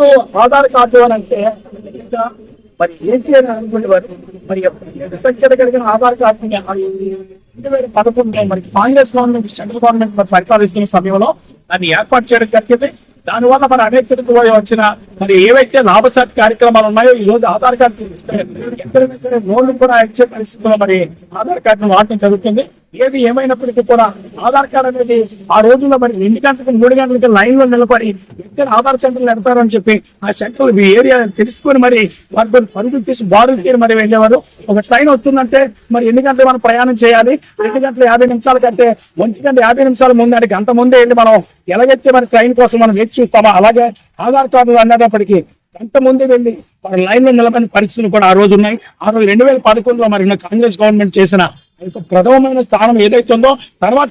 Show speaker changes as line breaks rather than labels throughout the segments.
నువ్వు ఆధార్ కార్డు అని అంటే మరి ఏం చేయాలని మరి సంఖ్యత కలిగిన ఆధార్ కార్డు రెండు వేల పదకొండులో మరి కాంగ్రెస్ గవర్నమెంట్ సెంట్రల్ గవర్నమెంట్ మరి పరిపాలిస్తున్న సమయంలో దాన్ని ఏర్పాటు చేయడం జరిగింది. దానివల్ల మరి అనేక వచ్చిన మరి ఏవైతే లాభసాటి కార్యక్రమాలు ఉన్నాయో ఈ రోజు ఆధార్ కార్డు చూపిస్తే లోన్లు కూడా ఇచ్చే పరిస్థితుల్లో మరి ఆధార్ కార్డును వాడటం జరుగుతుంది. ఏది ఏమైనప్పటికీ కూడా ఆధార్ కార్డు అనేది ఆ రోజుల్లో మరి ఎన్ని గంటలకు మూడు గంటలకి లైన్లో నిలబడి ఎక్కడ ఆధార్ సెంటర్లు పెడతారని చెప్పి ఆ సెంటర్ మీ ఏరియా తెలుసుకొని మరి వారి పరుగులు తీసి బారులు తీరి మరి వెళ్ళేవారు. ఒక ట్రైన్ వస్తుందంటే మరి ఎన్ని గంటలు మనం ప్రయాణం చేయాలి? రెండు గంటల యాభై నిమిషాల కంటే ఒంటి గంట యాభై నిమిషాల ముందు అంటే గంట ముందే వెళ్ళి మనం ఎలాగైతే మరి ట్రైన్ కోసం మనం వేచి చూస్తామో అలాగే ఆధార్ కార్డు అన్నప్పటికీ గంట ముందే వెళ్ళి లైన్లో నిలబడిన పరిస్థితులు కూడా ఆ రోజు ఉన్నాయి. ఆ రోజు రెండు వేల పదకొండులో మరి కాంగ్రెస్ గవర్నమెంట్ చేసిన ప్రథమమైన స్థానం ఏదైతే ఉందో తర్వాత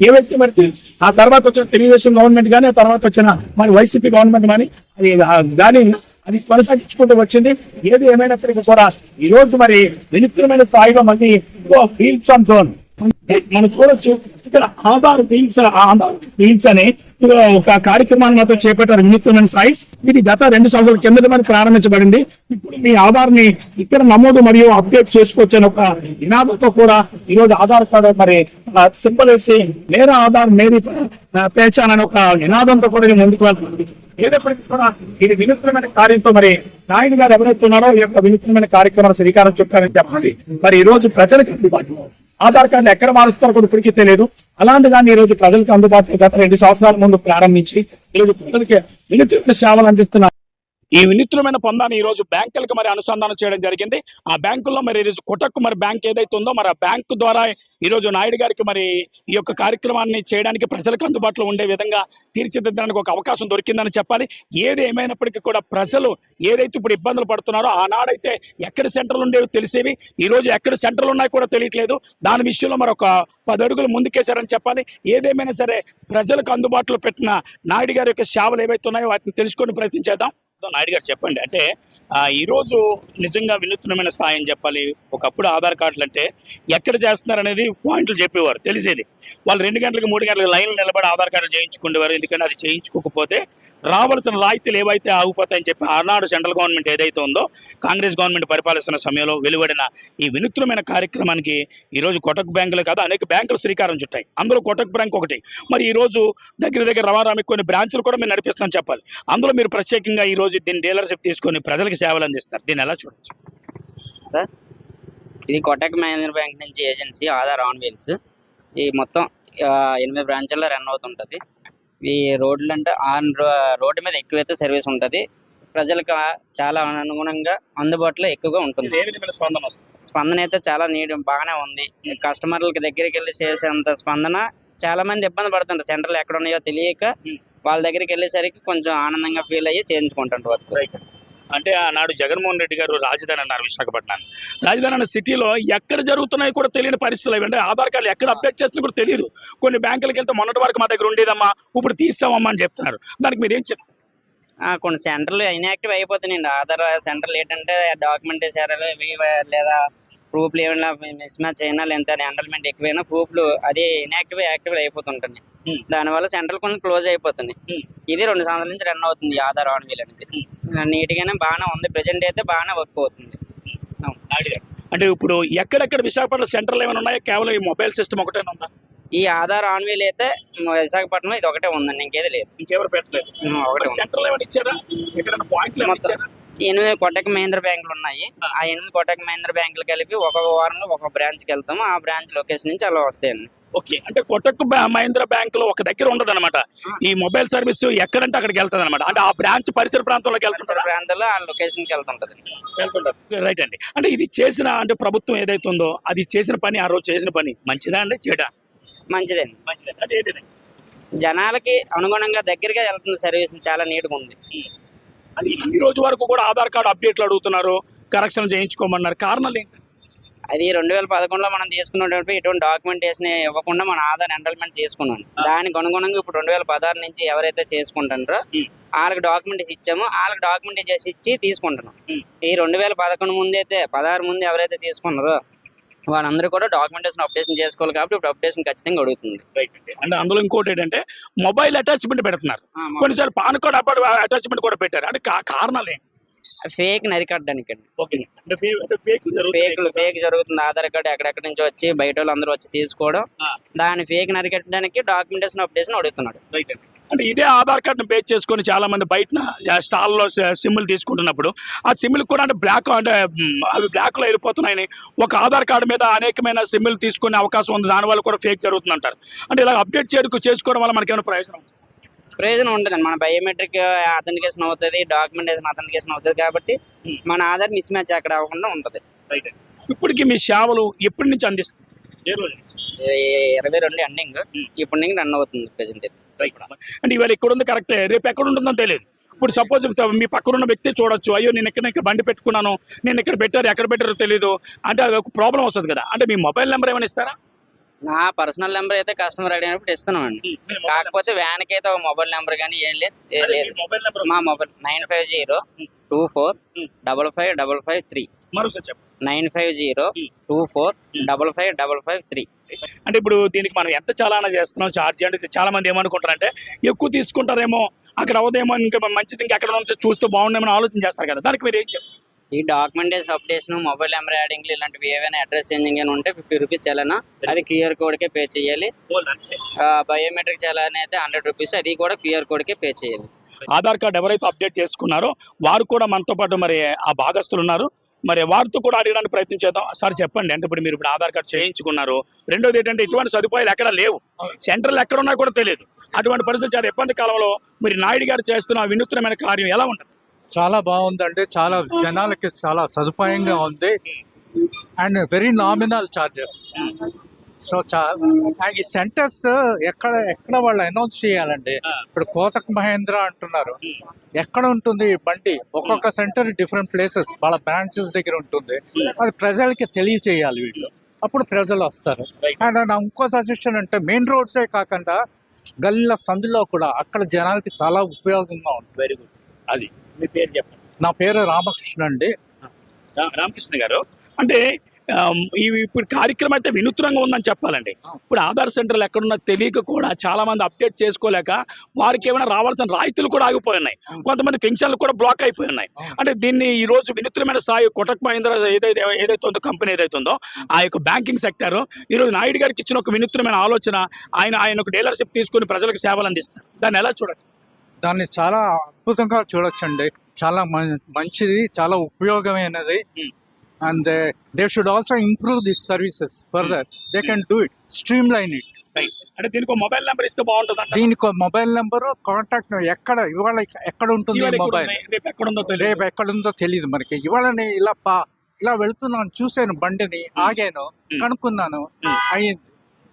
ఏవైతే మరి ఆ తర్వాత వచ్చిన తెలుగుదేశం గవర్నమెంట్ కానీ ఆ తర్వాత వచ్చిన మరి వైసీపీ గవర్నమెంట్ కానీ అది దాని అది కొనసాగించుకుంటూ వచ్చింది. ఏది ఏమైనప్పటికీ కూడా ఈ రోజు మరి వినూత్నమైన స్థాయిలో మళ్ళీ ఫీల్డ్స్ ఆన్ జోన్ మనం చూడొచ్చు ఇక్కడ ఆధార్ ఫీల్స్ ఆధార్ ఫీల్స్ అని ఒక కార్యక్రమాన్ని మాత్రం చేపట్టారు వినూత్నమైన సాయి. ఇది గత రెండు సంవత్సరాల కిందట మరి ప్రారంభించబడింది. ఇప్పుడు మీ ఆధార్ని ఇక్కడ నమోదు మరియు అప్డేట్ చేసుకోవచ్చు అని ఒక నినాదంతో కూడా ఈ రోజు ఆధార్ కార్డు మరి సింపుల్ వేసి మేరా ఆధార్ మేరీ పేర్చానని ఒక నినాదంతో కూడా నేను ముందుకు వెళ్తున్నాను ఏదప్పటికీ కూడా ఇది వినూత్నమైన కార్యంతో మరి నాయుడు గారు ఎవరైతే ఉన్నారో ఈ యొక్క వినూత్నమైన కార్యక్రమాలు శ్రీకారం చుట్టారని చెప్పాలి. మరి ఈ రోజు ప్రజలకు అందుబాటులో ఆధార్ కార్డు ఎక్కడ మారుస్తారో కూడా ఇప్పటికీ తెలియదు. అలాంటి దాన్ని ఈ రోజు ప్రజలకు అందుబాటులో గత రెండు సంవత్సరాల ముందు ప్రారంభించి ఈరోజు ప్రజలకి వినూత్న సేవలు అందిస్తున్నారు. ఈ వినూత్నమైన పొందాన్ని ఈరోజు బ్యాంకులకు మరి అనుసంధానం చేయడం జరిగింది. ఆ బ్యాంకుల్లో మరి ఈ రోజు కొటక్ మరి బ్యాంక్ ఏదైతే ఉందో మరి ఆ బ్యాంకు ద్వారా ఈ రోజు నాయుడు గారికి మరి ఈ యొక్క కార్యక్రమాన్ని చేయడానికి ప్రజలకు అందుబాటులో ఉండే విధంగా తీర్చిదిద్దడానికి ఒక అవకాశం దొరికిందని చెప్పాలి. ఏది ఏమైనప్పటికీ కూడా ప్రజలు ఏదైతే ఇప్పుడు ఇబ్బందులు పడుతున్నారో ఆనాడైతే ఎక్కడ సెంటర్లు ఉండేవి తెలిసేవి ఈరోజు ఎక్కడ సెంటర్లు ఉన్నాయో కూడా తెలియట్లేదు. దాని విషయంలో మరి ఒక పది అడుగులు ముందుకేశారని చెప్పాలి. ఏదేమైనా సరే ప్రజలకు అందుబాటులో పెట్టిన నాయుడు గారి యొక్క సేవలు ఏవైతే ఉన్నాయో వాటిని తెలుసుకొని ప్రయత్నించేద్దాం నాయుడు గారు చెప్పండి. అంటే ఈరోజు నిజంగా వినూత్నమైన స్థాయి అని చెప్పాలి. ఒకప్పుడు ఆధార్ కార్డులు అంటే ఎక్కడ చేస్తున్నారు అనేది పాయింట్లు చెప్పేవారు తెలిసేది. వాళ్ళు రెండు గంటలకు మూడు గంటలకు లైన్లు నిలబడి ఆధార్ కార్డు చేయించుకునేవారు. ఎందుకంటే అది చేయించుకోకపోతే రావాల్సిన రాయితీలు ఏవైతే ఆగిపోతాయని చెప్పి ఆనాడు సెంట్రల్ గవర్నమెంట్ ఏదైతే ఉందో కాంగ్రెస్ గవర్నమెంట్ పరిపాలిస్తున్న సమయంలో వెలువడిన ఈ వినూత్నమైన కార్యక్రమానికి ఈరోజు కొటక్ బ్యాంకులు కాదు అనేక బ్యాంకులు శ్రీకారం చుట్టాయి. అందులో కొటక్ బ్యాంక్ ఒకటి. మరి ఈరోజు దగ్గర దగ్గర రవాణాకి కొన్ని బ్రాంచ్లు కూడా మీరు నడిపిస్తామని చెప్పాలి. అందులో మీరు ప్రత్యేకంగా ఈ రోజు దీని డీలర్షిప్ తీసుకొని ప్రజలకు సేవలు అందిస్తారు. దీన్ని ఎలా చూడొచ్చు?
సార్ ఇది కోటక్ మహేంద్ర బ్యాంక్ నుంచి ఏజెన్సీ ఆధార్ ఆన్ వీల్స్. ఈ మొత్తం ఎనిమిది బ్రాంచ్ల్లో రన్ అవుతుంటుంది. ఈ రోడ్లు అంటే ఆన్ రోడ్డు మీద ఎక్కువైతే సర్వీస్ ఉంటుంది. ప్రజలకు చాలా అనుగుణంగా అందుబాటులో ఎక్కువగా ఉంటుంది.
స్పందన
స్పందన అయితే చాలా నీట్ బాగానే ఉంది. కస్టమర్లకి దగ్గరికి వెళ్ళి చేసేంత స్పందన చాలా మంది ఇబ్బంది పడుతుంటారు. సెంటర్లు ఎక్కడ ఉన్నాయో తెలియక. వాళ్ళ దగ్గరికి వెళ్ళేసరికి కొంచెం ఆనందంగా ఫీల్ అయ్యి చేయించుకుంటారు వర్క్
అంటే ఆనాడు జగన్మోహన్ రెడ్డి గారు రాజధాని అన్నారు విశాఖపట్నాన్ని రాజధాని అన్న సిటీలో ఎక్కడ జరుగుతున్నాయో కూడా తెలియని పరిస్థితులు అవి. అంటే ఆధార్ కార్డు ఎక్కడ అప్డేట్ చేస్తున్నా కూడా తెలియదు. కొన్ని బ్యాంకులకి వెళ్తే మొన్నటి వరకు మా దగ్గర ఉండేదమ్మా ఇప్పుడు తీసామమ్మా అని చెప్తున్నారు. దానికి మీరు ఏం చెప్తారు
ఆ, కొన్ని సెంటర్లు ఇన్యాక్టివ్ అయిపోతున్నాయండి. ఆధార్ సెంటర్లు ఏంటంటే డాక్యుమెంట్ వేసారు లేదా ప్రూఫ్లు ఏమైనా మిస్ మ్యాచ్ అయినా లేదా ఎన్రోల్మెంట్ ఎక్కువైనా ప్రూఫ్లు అది ఇన్యాక్టివ్ యాక్టివ్ అయిపోతుంటుంది. దానివల్ల సెంటర్లు కొన్ని క్లోజ్
Hmm.
ఇది రెండు సంవత్సరాల నుంచి రన్ అవుతుంది ఆధార్ ఆన్ వీల్ అనేది నీట్గానే బాగానే ఉంది. ప్రెజెంట్ అయితే బాగానే వర్క్ అవుతుంది.
అంటే ఇప్పుడు ఎక్కడెక్కడ విశాఖపట్నం సెంటర్లు ఏమైనా ఉన్నాయో? కేవలం ఈ మొబైల్ సిస్టమ్ ఒకటే ఉందా?
ఈ ఆధార్ ఆన్ వీల్ అయితే విశాఖపట్నం ఇది ఒకటే ఉందండి. ఇంకేది లేదు.
ఇంకెవరు పెట్టలేదు?
ఒకటే.
సెంటర్లు ఏమైనా ఇచ్చారా? ఎక్కడైనా పాయింట్లు. ఇచ్చారా?
ఎనిమిది కొట్టక మహేంద్ర బ్యాంకులు ఉన్నాయి.
ఆ.
ఎనిమిది కొట్టక మహేంద్ర బ్యాంకులు కలిపి ఒక్కొక్క వారంలో ఒక్కొక్క బ్రాంచ్కి వెళ్తాము. ఆ బ్రాంచ్ లొకేషన్ నుంచి అలా వస్తాయండి.
ఓకే. అంటే కొట్టక్ బ్యా- మహేంద్ర బ్యాంక్లో ఒక దగ్గర ఉండదు అనమాట ఈ మొబైల్ సర్వీస్ ఎక్కడంటే అక్కడికి వెళ్తుంది అనమాట అంటే ఆ బ్రాంచ్ పరిసర ప్రాంతంలోకి
ప్రాంతాల్లో ఆ లొకేషన్కి వెళ్తుంటది.
రైట్ అండి. అంటే ఇది చేసిన అంటే ప్రభుత్వం ఏదైతే ఉందో అది చేసిన పని ఆ రోజు చేసిన పని మంచిదా అండి చెడా?
మంచిదండి.
మంచిదా? అంటే ఏంటిది?
జనాలకి అనుగుణంగా దగ్గరగా వెళ్తుంది సర్వీస్ చాలా నీట్గా ఉంది.
అది ఈ రోజు వరకు కూడా ఆధార్ కార్డు అప్డేట్లు అడుగుతున్నారు. కరెక్షన్ చేయించుకోమన్నారు. కారణాలు ఏంటి?
అది రెండు వేల పదకొండులో మనం తీసుకున్నటువంటి ఎటువంటి డాక్యుమెంటేషన్ ఇవ్వకుండా మన ఆధార్ ఎంరోల్మెంట్ చేసుకున్నాం దానికి అనుగుణంగా ఇప్పుడు రెండు వేల పదహారు నుంచి ఎవరైతే చేసుకుంటారో. వాళ్ళకి డాక్యుమెంటేషన్ ఇచ్చామో వాళ్ళకి డాక్యుమెంటేషన్ ఇచ్చి తీసుకుంటున్నాం. ఈ రెండు వేల పదకొండు ముందు అయితే పదహారు ముందు ఎవరైతే తీసుకున్నారో వాళ్ళందరూ కూడా డాక్యుమెంటేషన్ అప్డేషన్ చేసుకోవాలి కాబట్టి ఇప్పుడు అప్డేషన్ ఖచ్చితంగా అడుగుతుంది.
అంటే అందులో ఇంకోటి ఏంటంటే మొబైల్ అటాచ్మెంట్ పెడుతున్నారు. కొన్నిసార్లు పాన్ కార్డ్ అటాచ్మెంట్ కూడా పెట్టారు. అంటే కారణాలు ఏంటి?
ఫేక్ నరికట్టడానికి అండి
ఓకే అంటే ఫే- అంటే fake జరుగుతుంది.
ఫేక్ ఫేక్ జరుగుతుంది ఆధార్ కార్డు ఎక్కడెక్కడి నుంచి వచ్చి బయట వాళ్ళు అందరూ వచ్చి తీసుకోవడం
ఆ.
దాని ఫేక్ నరికట్టడానికి డాక్యుమెంటేషన్ అప్డేషన్ అడుగుతున్నాడు
అండి. అంటే ఇదే ఆధార్ కార్డును బేస్ చేసుకొని చాలా మంది బయట స్టాల్లో సిమ్లు తీసుకుంటున్నప్పుడు ఆ సిమ్లు కూడా అంటే బ్లాక్ అంటే మ్, అవి బ్లాక్లో వెళ్ళిపోతున్నాయని ఒక ఆధార్ కార్డు మీద అనేకమైన సిమ్లు తీసుకునే అవకాశం ఉంది దానివల్ల కూడా ఫేక్ జరుగుతుంది అంటారు అంటే ఇలా అప్డేట్ చేసుకోవడం వల్ల మనకి ఏమైనా ప్రయోజనం ఉందా?
ప్రయోజనం ఉంటుందండి మన బయోమెట్రిక్ అథెంటికేషన్ అవుతుంది డాక్యుమెంటేషన్ అథెంటికేషన్ అవుతుంది కాబట్టి
Hmm.
మన ఆధార్ మిస్ మ్యాచ్ అక్కడ అవ్వకుండా ఉంటుంది.
ఇప్పటికి మీ సేవలు ఎప్పటి నుంచి అందిస్తుంది ఏ రోజు నుంచి?
ఇరవై రెండు ఎండింగ్.
Hmm.
ఇప్పుడు నుంచి రన్ అవుతుంది ప్రెసెంట్
అంటే ఇవాళ ఇక్కడ ఉంది కరెక్టే. రేపు ఎక్కడ ఉంటుందో తెలియదు. ఇప్పుడు సపోజ్ మీ పక్కన ఉన్న వ్యక్తి చూడొచ్చు. అయ్యో నేను ఇక్కడ ఇక్కడ బండి పెట్టుకున్నాను. నేను ఇక్కడ పెట్టారు ఎక్కడ పెట్టారో తెలియదు అంటే అది ఒక ప్రాబ్లం వస్తుంది కదా. అంటే మీ మొబైల్ నెంబర్ ఏమైనా ఇస్తారా?
నా పర్సనల్ నెంబర్ అయితే కస్టమర్ అడిగినప్పుడు ఇస్తున్నాం అండి కాకపోతే వ్యాన్కి అయితే ఒక మొబైల్ నెంబర్ కానీ ఏం లేదు మా mobile nine five zero two four. Double five double five three. Nine five zero. Two four. Double five double five three.
అంటే ఇప్పుడు దీనికి మనం ఎంత చాలానా చేస్తున్నాం ఛార్జ్ అంటే చాలా మంది ఏమనుకుంటారంటే ఎక్కువ తీసుకుంటారేమో అక్కడ అవదేమో ఇంకా మంచిది ఇంకా ఎక్కడ ఉంటే చూస్తూ బాగుండేమో ఆలోచన చేస్తారు కదా. దానికి మీరు ఏం చెప్తారు
ఈ documentation updation mobile number adding ఇలాంటివి ఏవైనా అడ్రస్ చేంజింగ్ అని ఉంటే ఫిఫ్టీ రూపీస్ చలనా. అది క్యూఆర్ కోడ్కే పే చేయాలి. బయోమెట్రిక్ చలానా అయితే హండ్రెడ్ రూపీస్ అది కూడా క్యూఆర్ కోడ్కే పే చేయాలి.
ఆధార్ కార్డు ఎవరైతే అప్డేట్ చేసుకున్నారో వారు కూడా మనతో పాటు మరి ఆ భాగస్తులు ఉన్నారు. మరి వారితో కూడా అడగడానికి ప్రయత్నం చేద్దాం. సార్ చెప్పండి. అంటే ఇప్పుడు మీరు ఇప్పుడు ఆధార్ కార్డు చేయించుకున్నారు. రెండోది ఏంటంటే ఇటువంటి సదుపాయాలు ఎక్కడ లేవు. సెంట్రల్ ఎక్కడ ఉన్నా కూడా తెలియదు. అటువంటి పరిస్థితి చాలా ఇబ్బంది కాలంలో మీరు నాయుడు గారు చేస్తున్న వినూత్నమైన కార్యం ఎలా ఉంటుంది?
చాలా బాగుందండి. చాలా జనాలకి చాలా సదుపాయంగా ఉంది. And very nominal charges. So చా అండ్ ఈ సెంటర్స్ ఎక్కడ ఎక్కడ వాళ్ళు అనౌన్స్ చేయాలండి? ఇప్పుడు కోతక్ మహేంద్ర అంటున్నారు. ఎక్కడ ఉంటుంది ఈ బండి? ఒక్కొక్క సెంటర్ డిఫరెంట్ ప్లేసెస్. వాళ్ళ బ్రాంచెస్ దగ్గర ఉంటుంది. అది ప్రజలకి తెలియచేయాలి వీళ్ళు. అప్పుడు ప్రజలు వస్తారు. అండ్ నా ఇంకో సజెషన్ అంటే మెయిన్ రోడ్సే కాకుండా గల్లీల సందులో కూడా అక్కడ జనాలకి చాలా ఉపయోగంగా ఉంటుంది.
వెరీ గుడ్ అది. మీ పేరు చెప్పండి.
నా పేరు రామకృష్ణ అండి.
రా- రామకృష్ణ గారు. అంటే ఇప్పుడు కార్యక్రమం అయితే వినూత్నంగా ఉందని చెప్పాలండి. ఇప్పుడు ఆధార్ సెంటర్లు ఎక్కడున్నా తెలియక కూడా చాలా మంది అప్డేట్ చేసుకోలేక వారికి ఏమైనా రావాల్సిన రాయితీలు కూడా ఆగిపోయి ఉన్నాయి కొంతమంది పెన్షన్లు కూడా బ్లాక్ అయిపోయి ఉన్నాయి అంటే దీన్ని ఈ రోజు వినూత్నమైన స్థాయి కొటక్ మహేంద్ర ఏదైతే ఏదైతే ఉందో కంపెనీ ఏదైతే ఉందో ఆ యొక్క బ్యాంకింగ్ సెక్టర్ ఈ రోజు నాయుడు గారికి ఇచ్చిన ఒక వినూత్నమైన ఆలోచన ఆయన ఆయన ఒక డీలర్షిప్ తీసుకుని ప్రజలకు సేవలు అందిస్తారు. దాన్ని ఎలా చూడొచ్చు?
దాన్ని చాలా అద్భుతంగా చూడొచ్చండి. చాలా మంచిది చాలా ఉపయోగమైనది. And they should also improve this services further. They can do it. Streamline it.
అంటే దీనికి మొబైల్ నెంబర్ ఇస్తే బాగుంటుంది
దీనికి మొబైల్ నెంబర్ కాంటాక్ట్ ఎక్కడ ఇవాళ ఎక్కడ ఉంటుంది మొబైల్?
రేపు ఎక్కడ ఉందో
రేపు ఎక్కడ ఉందో తెలియదు మనకి. ఇవాళ నేను ఇలా పా ఇలా వెళ్తున్నాను చూశాను బండిని ఆగాను. కనుక్కున్నాను. అయ్యింది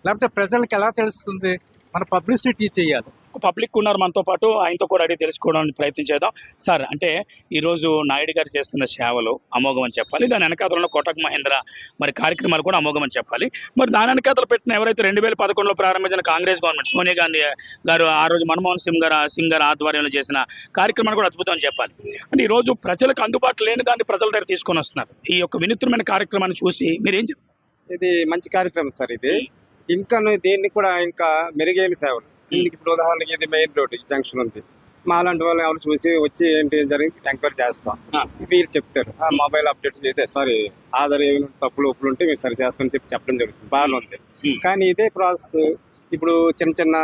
లేకపోతే ప్రజలకు ఎలా తెలుస్తుంది? మన పబ్లిసిటీ చేయాలి.
పబ్లిక్ ఉన్నారు మనతో పాటు ఆయనతో కూడా అడిగి తెలుసుకోవడానికి ప్రయత్నం చేద్దాం. సార్ అంటే ఈరోజు నాయుడు గారు చేస్తున్న సేవలు అమోఘం అని చెప్పాలి. దాని వెనకాతలు ఉన్న కోటక్ మహేంద్ర మరి కార్యక్రమాలు కూడా అమోఘం అని చెప్పాలి. మరి దాని వెనకాతలు పెట్టిన ఎవరైతే రెండు వేల పదకొండులో ప్రారంభించిన కాంగ్రెస్ గవర్నమెంట్ సోనియా గాంధీ గారు ఆ రోజు మన్మోహన్ సింగ్ గారు సింగ్ గారు ఆధ్వర్యంలో చేసిన కార్యక్రమాలు కూడా అద్భుతం అని చెప్పాలి. అంటే ఈరోజు ప్రజలకు అందుబాటులో లేని దాన్ని ప్రజల దగ్గర తీసుకొని వస్తున్నారు. ఈ యొక్క వినూత్నమైన కార్యక్రమాన్ని చూసి మీరేం చెప్తారు
ఇది మంచి కార్యక్రమం సార్ ఇది. ఇంకా దీన్ని కూడా ఇంకా మెరుగైన సేవలు. దీనికి ఇప్పుడు ఉదాహరణకి ఇది మెయిన్ రోడ్ ఈ జంక్షన్ ఉంది మా లాంటి వాళ్ళు ఎవరు చూసి వచ్చి ఏంటి జరిగింది ఎంక్వైరీ చేస్తాం. వీళ్ళు చెప్తారు. ఆ మొబైల్ అప్డేట్స్ అయితే సారీ ఆధార్ ఏమైనా తప్పులు ఒప్పులు ఉంటే మీరు సరి చేస్తామని చెప్పి చెప్పడం జరుగుతుంది. బాగానే ఉంది. కానీ ఇదే ప్రాసెస్ ఇప్పుడు చిన్న చిన్న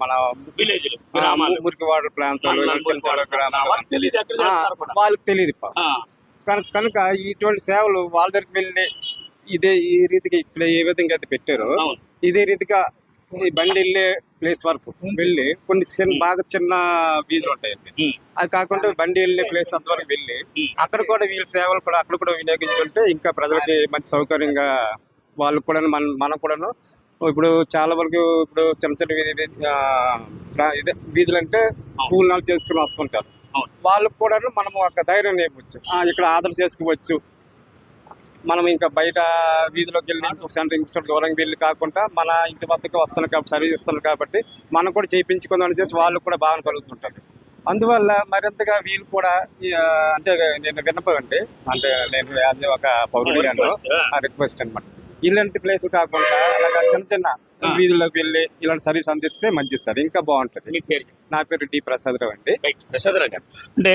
మన
విలేజ్లు
ఆ,
గ్రామాలు
మురికి వాటర్ ప్రాంతాలు
మండలాలు,
చిన్న చిన్న గ్రామాలు.
వాళ్ళకి తెలియదు.
వాళ్ళకి కనుక కనుక ఇటువంటి సేవలు వాళ్ళ దగ్గరికి వెళ్ళి ఇదే ఈ రీతిగా ఇప్పుడు ఏ విధంగా అయితే పెట్టారో. ఇదే రీతిగా ఈ బండి వెళ్ళే ప్లేస్ వరకు వెళ్ళి కొన్ని చిన్న బాగా చిన్న వీధులు ఉంటాయండి. అది కాకుండా బండి వెళ్ళే ప్లేస్ అంతవరకు వెళ్ళి. అక్కడ కూడా వీళ్ళ సేవలు కూడా అక్కడ కూడా వినియోగించుకుంటే ఇంకా ప్రజలకి మంచి సౌకర్యంగా వాళ్ళు కూడా మన మనం కూడాను ఇప్పుడు చాలా వరకు ఇప్పుడు చిన్న చిన్న వీధి ఇదే వీధులు అంటే పూలనాలు చేసుకుని వస్తుంటారు. వాళ్ళకు కూడా మనం ఒక ధైర్యం నేర్పచ్చు ఇక్కడ ఆదరణ చేసుకోవచ్చు మనం ఇంకా బయట వీధిలోకి వెళ్ళి ఇంకొక సెంటర్ ఇంకొక దూరంగా వెళ్ళి కాకుండా మన ఇంటి వద్దకు వస్తున్నాం కాబట్టి సర్వీస్ ఇస్తున్నాం కాబట్టి మనం కూడా చేయించుకుందాం చేసి వాళ్ళు కూడా బాగా కలుగుతుంటారు. అందువల్ల మరింతగా వీళ్ళు కూడా అంటే నేను విన్నపండి అంటే నేను అది ఒక పౌరుడిగాను ఆ? రిక్వెస్ట్ అనమాట ఇలాంటి ప్లేస్ కాకుండా అలాగా చిన్న చిన్న
ఆ.
వీధుల్లోకి వెళ్ళి ఇలాంటి సర్వీస్ అందిస్తే మంచిది సార్. ఇంకా బాగుంటుంది.
మీ పేరు?
నా పేరు డి ప్రసాద్ రావు అండి.
రైట్ ప్రసాద్ రావు గారు. అంటే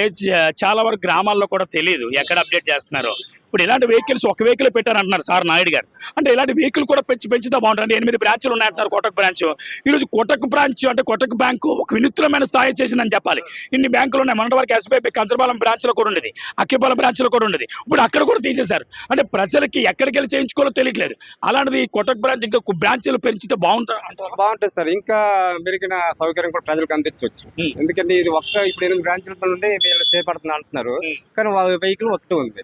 చాలా వరకు గ్రామాల్లో కూడా తెలియదు ఎక్కడ అప్డేట్ చేస్తున్నారు. ఇప్పుడు ఇలాంటి వెహికల్స్ ఒక వెహికల్ పెట్టారంటున్నారు సార్ నాయుడు గారు. అంటే ఇలాంటి వెహికల్ కూడా పెంచి పెంచితే బాగుంటుంది. ఎనిమిది బ్రాంచ్లు ఉన్నాయంటున్నారు కోటక్ బ్రాంచ్ ఈరోజు కోటక్ బ్రాంచ్ అంటే కోటక్ బ్యాంకు ఒక వినూత్నమైన స్థాయి చేసిందని చెప్పాలి. ఇన్ని బ్యాంకులు ఉన్నాయి. మొన్నటి వరకు ఎస్బీఐ కంచరపాలెం బ్రాంచ్లో కూడా ఉండేది. అక్కిపాలెం బ్రాంచ్లో కూడా ఉండేది. ఇప్పుడు అక్కడ కూడా తీసేశారు. అంటే ప్రజలకి ఎక్కడికి వెళ్ళి చేయించుకోవాలో తెలియట్లేదు. అలాంటిది కోటక్ బ్రాంచ్ ఇంకా బ్రాంచ్లు పెంచితే బాగుంటుంది
బాగుంటుంది సార్. ఇంకా మెరుగిన సౌకర్యం కూడా ప్రజలకు అందించవచ్చు
Hmm.
ఎందుకంటే ఇది ఒక్క ఇప్పుడు ఎనిమిది బ్రాంచ్లతో నుండి వీళ్ళు చేపడుతున్నా అంటున్నారు. కానీ వాళ్ళ వెహికల్ ఒకటి ఉంది.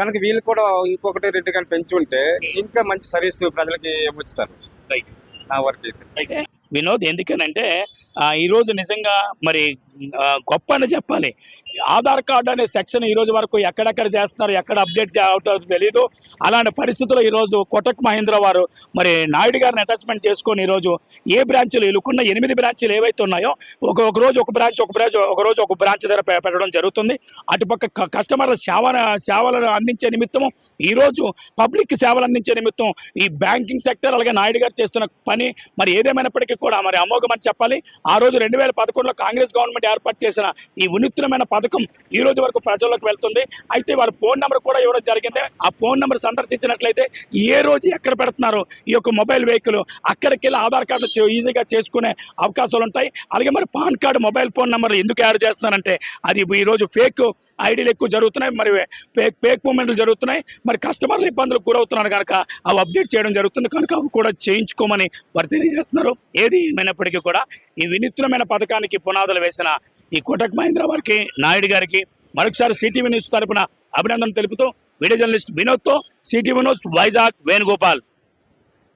కనుక వీళ్ళు కూడా ఇంకొకటి రెండు కానీ పెంచి ఉంటే ఇంకా మంచి సర్వీస్ ప్రజలకి ఇవ్వచ్చు. నా వరకు అయితే.
వినోద్ ఎందుకనంటే ఈరోజు నిజంగా మరి గొప్ప అని చెప్పాలి. ఆధార్ కార్డు అనే సెక్షన్ ఈ రోజు వరకు ఎక్కడెక్కడ చేస్తున్నారు ఎక్కడ అప్డేట్ అవుతుందో తెలియదు అలాంటి పరిస్థితుల్లో ఈరోజు కొటక్ మహేంద్ర వారు మరి నాయుడు గారిని అటాచ్మెంట్ చేసుకొని ఈరోజు ఏ బ్రాంచ్లు వీళ్ళకున్న ఎనిమిది బ్రాంచ్లు ఏవైతే ఉన్నాయో ఒక ఒక రోజు ఒక బ్రాంచ్ ఒక బ్రాంచ్ ఒక రోజు ఒక బ్రాంచ్ దగ్గర పెట్టడం జరుగుతుంది. అటుపక్క క- కస్టమర్ల సేవ సేవలను అందించే నిమిత్తము ఈరోజు పబ్లిక్ సేవలు అందించే నిమిత్తం ఈ బ్యాంకింగ్ సెక్టర్ అలాగే నాయుడు గారు చేస్తున్న పని మరి ఏదేమైనప్పటికీ కూడా మరి అమోఘం అని చెప్పాలి. ఆ రోజు రెండు వేల పదకొండులో కాంగ్రెస్ గవర్నమెంట్ ఏర్పాటు చేసిన ఈ వినూత్నమైన పథకం ఈ రోజు వరకు ప్రజల్లోకి వెళ్తుంది. అయితే వారి ఫోన్ నెంబర్ కూడా ఇవ్వడం జరిగింది. ఆ ఫోన్ నెంబర్ సందర్శించినట్లయితే ఏ రోజు ఎక్కడ పెడుతున్నారు? ఈ యొక్క మొబైల్ వెహికల్ అక్కడికి వెళ్ళి ఆధార్ కార్డు ఈజీగా చేసుకునే అవకాశాలు ఉంటాయి. అలాగే మరి PAN card mobile phone number ఎందుకు యాడ్ చేస్తున్నారంటే అది ఈరోజు ఫేక్ ఐడీలు ఎక్కువ జరుగుతున్నాయి. మరి ఫేక్ ఫేక్ మూమెంట్లు జరుగుతున్నాయి. మరి కస్టమర్లు ఇబ్బందులకు గురవుతున్నారు కనుక అవి అప్డేట్ చేయడం జరుగుతుంది. కనుక అవి కూడా చేయించుకోమని వారు తెలియజేస్తున్నారు. ఏది ఏమైనప్పటికీ కూడా ఈ వినూత్నమైన పథకానికి పునాదులు వేసిన ఈ కోటక్ మహేంద్ర వారికి నాయుడు గారికి మరొకసారి సిటీవీ న్యూస్ తరపున అభినందన తెలుపుతూ వీడియో జర్నలిస్ట్ వినోద్తో సిటీవీ న్యూస్ వైజాగ్ వేణుగోపాల్.